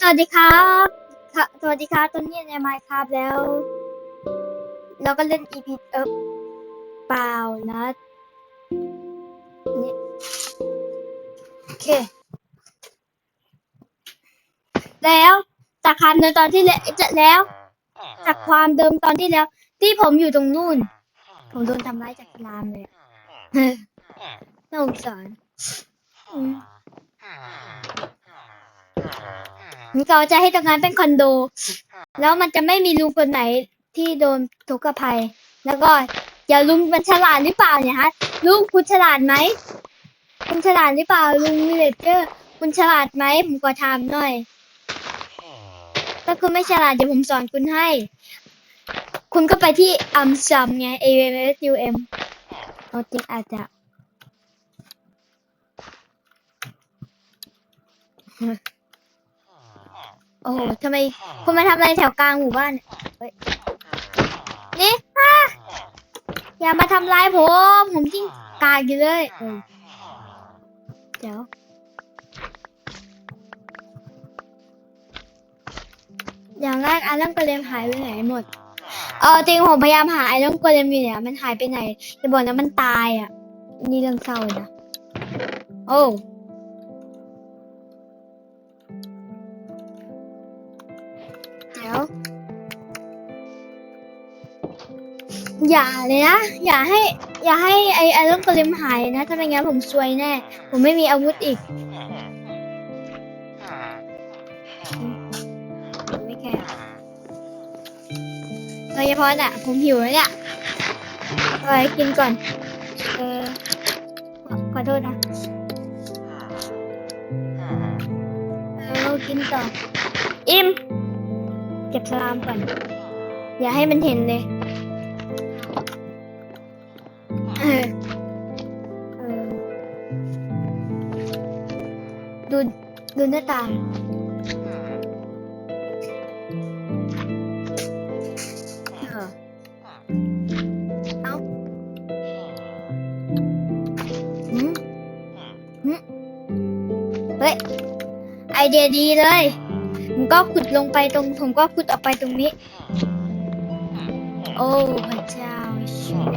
สวัสดีครับค่ะสวัสดีครับตอนนี้ในไมค์ครับแล้ว เราก็เล่น EP เออเปล่านะนี่โอเค แล้วจากคำเดิมตอนที่แล้วจะแล้ว จากความเดิมตอนที่แล้ว ที่ผมอยู่ตรงนู่น ผมโดนทำร้ายจากรามเลยอน่าสงสารอืม ผมกะว่าจะให้ตรงนั้นเป็นคอนโด แล้วมันจะไม่มีลุงคนไหนที่โดนทุกข์ภัย แล้วก็อย่าลุงมันฉลาดหรือเปล่าเนี่ยฮะลุงคุณฉลาดไหมคุณฉลาดหรือเปล่าลุงวิเลเจอร์คุณฉลาดไหมผมขอถามหน่อย ถ้าคุณไม่ฉลาดเดี๋ยวผมสอนคุณให้ คุณก็ไปที่อัมซัมไง A M S U M เอาจริงอาจจะ โอ้โหทำไมคุณมาทำอะไรแถวกลางหมู่บ้านเนี่ยเฮ้ยนี่อะอย่ามาทำร้ายผม ผมจริงกากอยู่เลยเออเดี๋ยวอย่างแรกไอรอนโกเลมหายไปไหนหมด เออจริงผมพยายามหาไอรอนโกเลมอยู่เนี่ยมันหายไปไหนจะบอกนะมันตายอะ นี่เรื่องเศร้าเลยนะ โอ้ อย่าเลยนะ อย่าให้ อย่าให้ไอไอรอนกเลมหายนะ ถ้าไม่งั้นผมซวยแน่ ผมไม่มีอาวุธอีกไม่แคร์โดยเฉพาะน่ะ ผมหิวแล้วเนี่ยเอาไว้กินก่อน เออ ขอโทษนะเออกินต่อ อิ่ม ก็บสลามก่อน อย่าให้มันเห็นเลยดูดูหน้าต่างเอาหืมหืมเฮ้ย ไอเดียดีเลย ก็ขุดลงไปตรง ผมก็ขุดออกไปตรงนี้ โอ้พระเจ้าช่วย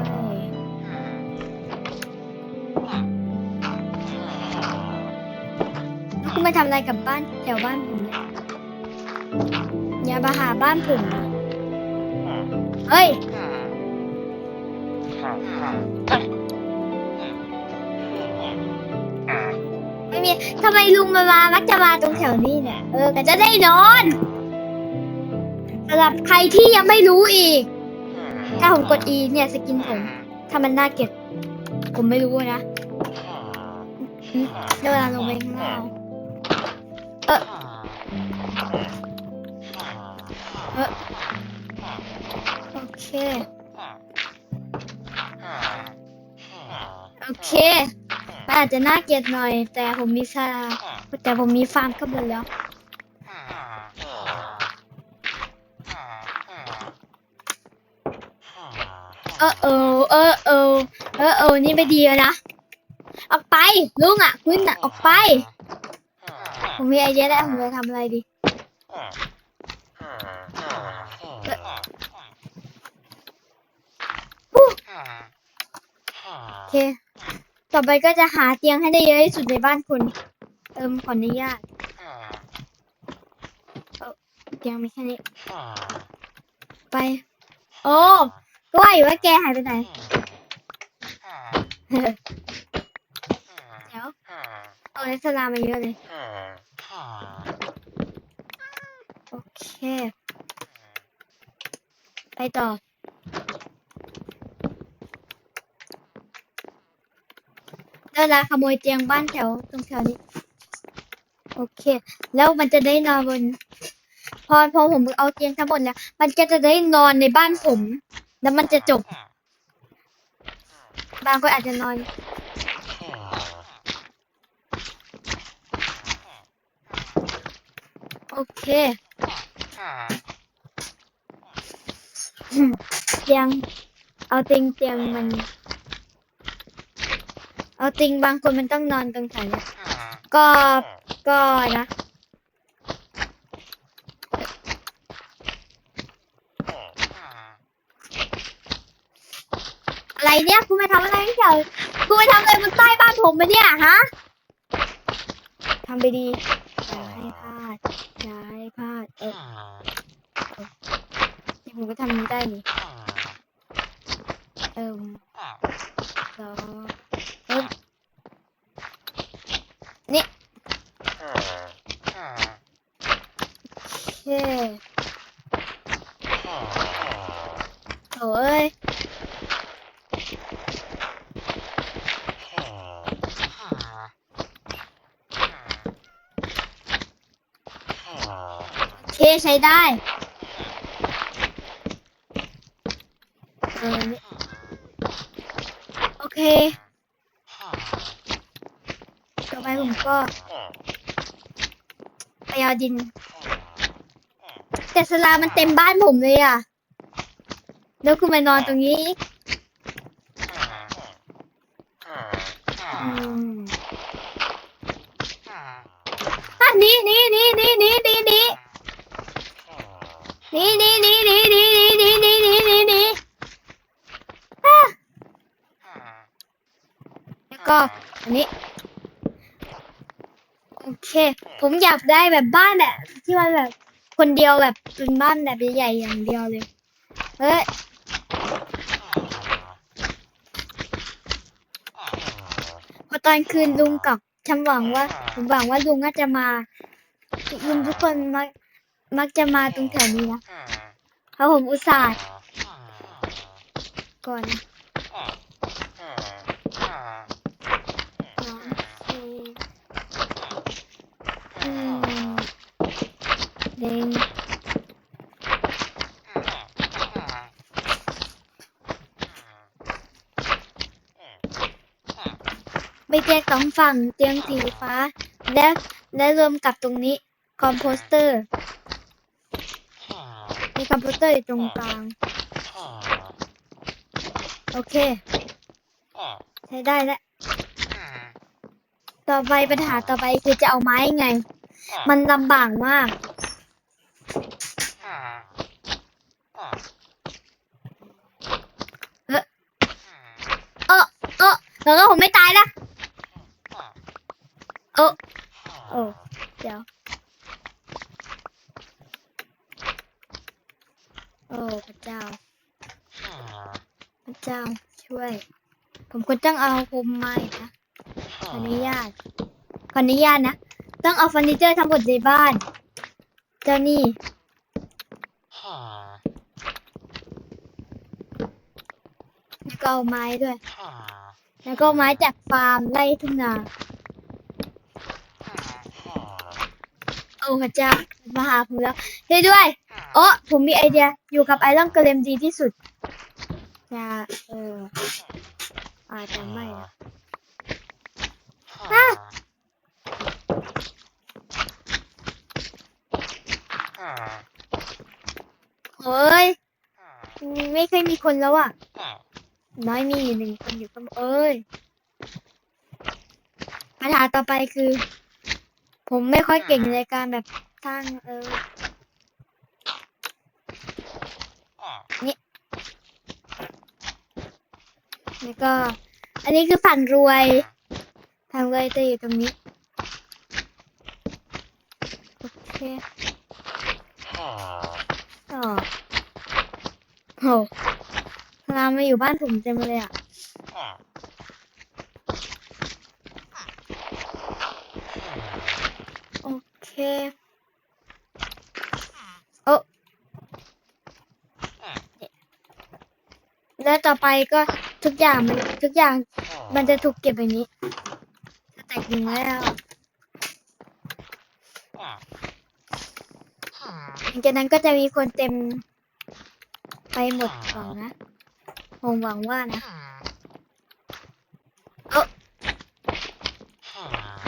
คุณมาทำอะไรกับบ้านแถวบ้านผมเนี่ยอย่ามาหาบ้านผมเฮ้ย ม่มีทำไมลุงมามามักจะมาตรงแถวนี้เนี่ย เออก็จะได้นอนสำหรับใครที่ยังไม่รู้อีก ถ้าผมกด E เนี่ยสกินผมถ้ามันน่าเกลียดผมไม่รู้นะเวเวลาลงไปข้างล่างเออเออโอเค โอเค มันอาจจะน่าเกลียดหน่อย แต่ผมมีซาแต่ผมมีฟาร์มข้างบนแล้วเออเออเออเออเออเออนี่ไม่ดีนะออกไปลุงอะคุณอะออกไป ผมมีไอเดียแล้วผมจะทำอะไรดีโอเค ต่อไปก็จะหาเตียงให้ได้เยอะที่สุดในบ้านคุณ เติมขออนุญาตเตียงมีแค่นี้ ไป โอ้ก็ว่าอยู่ว่าแกหายไปไหน เดี๋ยวเอาเลสลามาเยอะเลย โอเค ไปต่อ ได้ละขโมยเตียงบ้านแถวตรงแถวนี้ โอเค แล้วมันจะได้นอนบน พอพอผมเอาเตียงทั้งหมดแล้ว มันก็จะได้นอนในบ้านผม แล้วมันจะจบ บางคนอาจจะนอนโอเคเตียงเอาเตียงเตียงมัน เอาจริงบางคนมันต้องนอนตรางคันก็ก็นะอะไรเนี่ยคุณไปทำอะไรไม่เกี่ยวกูไปทำอะไรบนใต้บ้านผมไปเนี่ยฮะทำไปดีอย่ให้พลาดอย่าใพลาดเออที่ผมก็ทำนี้ได้นี่ โอเคโถ่เอ้ยเคใช้ได้โอเคต่อไปผมก็ไปเอาดิน แต่สลามันเต็มบ้านผมเลยอะ แล้วคุณมานอนตรงนี้อะหนี่นี่นี่นี่นี่นี่นี่นี่นี่นี่นี่นี่นี่นี่นี่นี่นี่นี่อะแล้วก็อันนี้ โอเค ผมอยากได้แบบบ้านแบบที่มันแบบ คนเดียวแบบเป็นบ้านแบบใหญ่ๆอย่างเดียวเลยเฮ้ยพอตอนคืนลุงกับฉันหวังว่าผมหวังว่าลุงน่าจะมาลุงทุกคนมักมักจะมาตรงแถวนี้นะเพราะผมอุตส่าห์ก่อนนะสองสี่อืมเด้งไม่แยกสองฝั่งเตียงสีฟ้า และและรวมกับตรงนี้คอมโพสเตอร์ มีคอมโพสเตอร์อยู่ตรงกลาง โอเค ใช้ได้แล้ว ต่อไปปัญหาต่อไปคือจะเอาไม้ไง มันลำบากมากเออเออแล้วก็ผมไม่ตายนะโอ้ โอ้เดี๋ยวโอ้พระเจ้าพระเจ้าช่วย ผมควรต้องเอาผมไม้นะขออนุญาตขออนุญาตนะ ต้องเอาเฟอร์นิเจอร์ทั้งหมดในบ้าน เจ้านี่แล้วก็เอาไม้ด้วย แล้วก็ไม้จากฟาร์มไล่ทุ่งนา โอ้ พระเจ้ามาหาผมแล้วช่วยด้วยโอ้ผมมีไอเดียอยู่กับไอรอนเกรมดีที่สุดจะเอออาจจะไม่นะเฮ้ยไม่เคยมีคนแล้วอะ น้อยมีอยู่หนึ่งคนอยู่ก็เอ้ยปัญหาต่อไปคือ ผมไม่ค่อยเก่งในการแบบสร้างเออแล้วก็ อันนี้คือฝันรวยฝันรวยจะอยู่ตรงนี้ โอเคต่อโหพลามาอยู่บ้านผมเต็มเลยอะ โอเค โอ้ แล้วต่อไปก็ทุกอย่างมันทุกอย่างมันจะถูกเก็บแบบนี้แตกหนึ่งแล้วหลังจากนั้นก็จะมีคนเต็มไปหมดหวังนะผมหวังว่านะ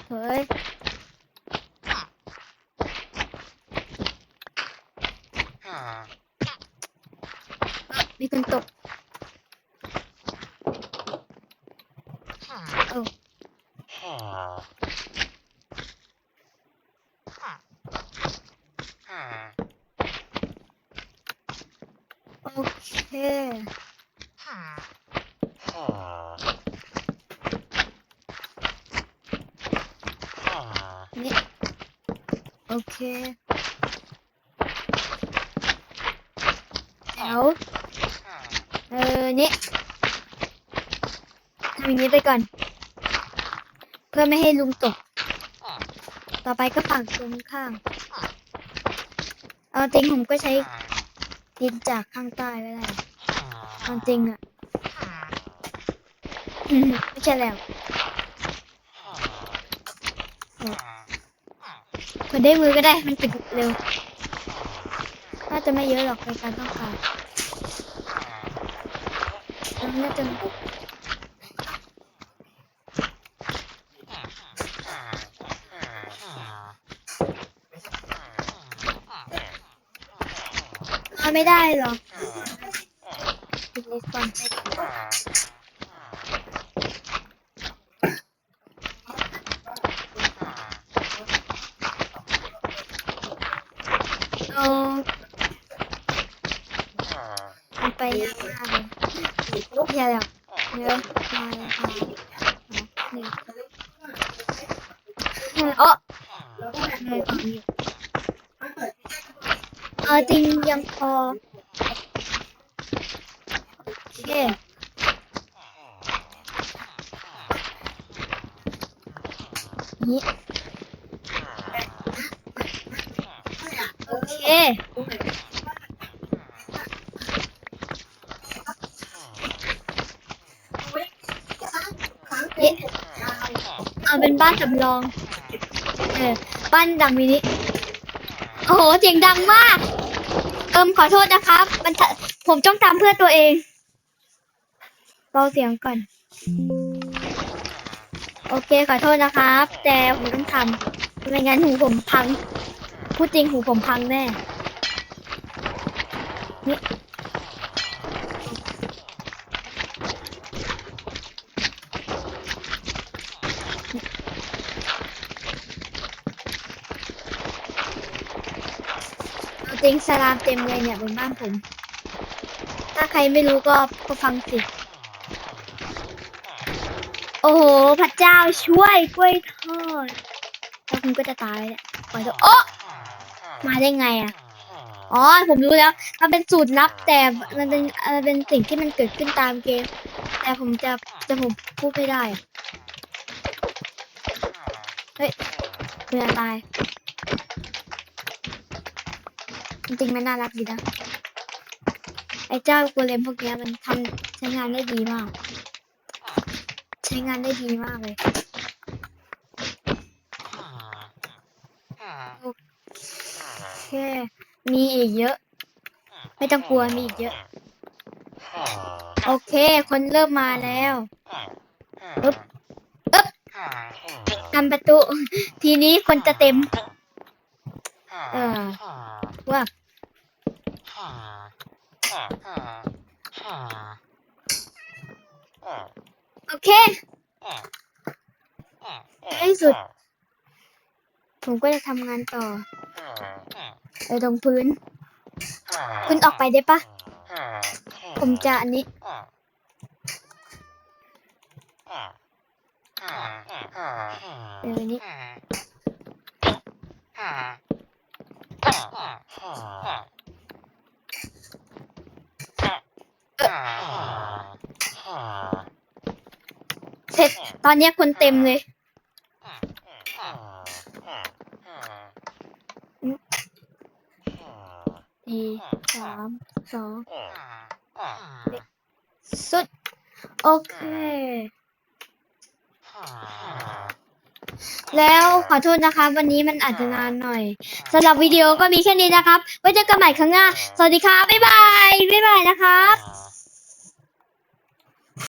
เฮ้ย เคนี่โอเคแถวเออนี่ทำอย่างนี้ไปก่อน เพื่อไม่ให้ลุงตก ต่อไปก็ปักตรงข้าง เอาติงผมก็ใช้ ดินจากข้างใต้ก็ได้เอาจริงอะอืมไม่ใช่แล้วกดได้มือก็ได้ มันปิดเร็ว น่าจะไม่เยอะหรอกในการต้องการน่าจะ เอาไม่ได้หรอปิดเลยก่อนเอาไปยากมากเลยอย่าแล้วเดี๋ยวมาเลยค่ะหนึ่งเออเลยก่อนอยู่ เออจริงยังพอโอเคนี่โอเคเอ๊ะเอาเป็นบ้านสำรอง เออบ้านดังมินิโอ้โห เสียงดังมาก เอิมขอโทษนะครับ มันจะผมจ้องตามเพื่อตัวเองเบาเสียงก่อน โอเคขอโทษนะครับ แต่ผมต้องทำไม่งั้นหูผมพัง พูดจริงหูผมพังแน่ เอาจริงสลามเต็มเลยเนี่ยบนบ้านผม ถ้าใครไม่รู้ก็ก็ฟังสิ โอ้โห พระเจ้าช่วยกล้วยทอดแล้วคุณก็จะตายเนี่ยกล้วยทอดโอ้มาได้ไงอะ อ๋อ ผมรู้แล้ว มันเป็นสูตรลับแต่มันเป็นเอ่อเป็นสิ่งที่มันเกิดขึ้นตามเกม แต่ผมจะจะผมพูดไม่ได้อะเฮ้ยเพื่อตาย จริงๆมันน่ารักดีนะ ไอ้เจ้าโกเลมพวกนี้มันทำใช้งานได้ดีมาก ใช้งานได้ดีมากเลยโอเคมีอีกเยอะ ไม่ต้องกลัวมีอีกเยอะ โอเค คนเริ่มมาแล้วปึ๊บปึ๊บทำประตู ทีนี้คนจะเต็ม เออว่า โอเคในที่สุด ผมก็จะทำงานต่อไปตรงพื้น คุณออกไปได้ปะ ผมจะอันนี้เออนี่ เสร็จ ตอนเนี้ยคนเต็มเลย สี่สามสองสุด โอเค แล้วขอโทษนะคะวันนี้มันอาจจะนานหน่อยสำหรับวิดีโอก็มีแค่นี้นะครับ ไว้เจอกันใหม่ครั้งหน้า สวัสดีครับ บ๊ายบาย บ๊ายบายนะครับ